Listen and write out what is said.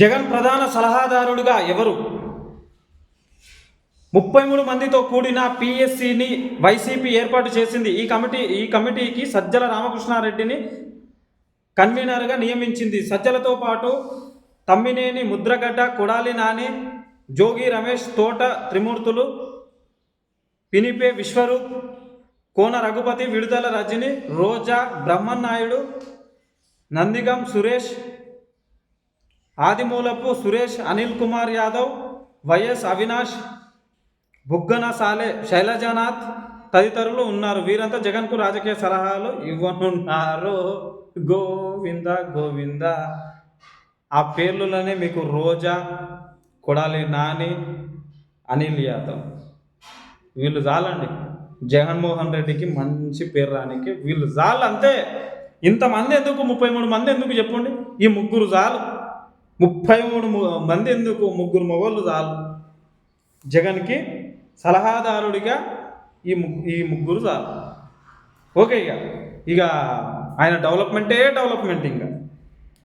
జగన్ ప్రధాన సలహాదారుడుగా ఎవరు? ముప్పై మూడు మందితో కూడిన పిఎస్సిని వైసీపీ ఏర్పాటు చేసింది. ఈ కమిటీ ఈ కమిటీకి సజ్జల రామకృష్ణారెడ్డిని కన్వీనర్గా నియమించింది. సజ్జలతో పాటు తమ్మినేని ముద్రగడ్డ కొడాలి నాని జోగి రమేష్ తోట త్రిమూర్తులు పినిపే విశ్వరూప్ కోన రఘుపతి విడుదల రజని రోజా బ్రహ్మన్నాయుడు నందిగం సురేష్ ఆదిమూలపు సురేష్ అనిల్ కుమార్ యాదవ్ వైఎస్ అవినాష్ బుగ్గన సాలే శైలజానాథ్ తదితరులు ఉన్నారు. వీరంతా జగన్కు రాజకీయ సలహాలు ఇవ్వనున్నారు. గోవింద గోవింద. ఆ పేర్లులోనే మీకు రోజా కొడాలి నాని అనిల్ యాదవ్. వీళ్ళు చాలండి. జగన్మోహన్ రెడ్డికి మంచి పేరు రానికి వీళ్ళు చాలు అంతే ఇంతమంది ఎందుకు ముప్పై మూడు మంది ఎందుకు చెప్పండి ఈ ముగ్గురు చాలు. ముప్పై మూడు మంది ఎందుకు ముగ్గురు మొగోళ్ళు చాలు? జగన్కి సలహాదారుడిగా ఈ ఈ ముగ్గురు చాలు. ఓకే ఇక. ఇక ఆయన డెవలప్మెంటే డెవలప్మెంట్ ఇంకా.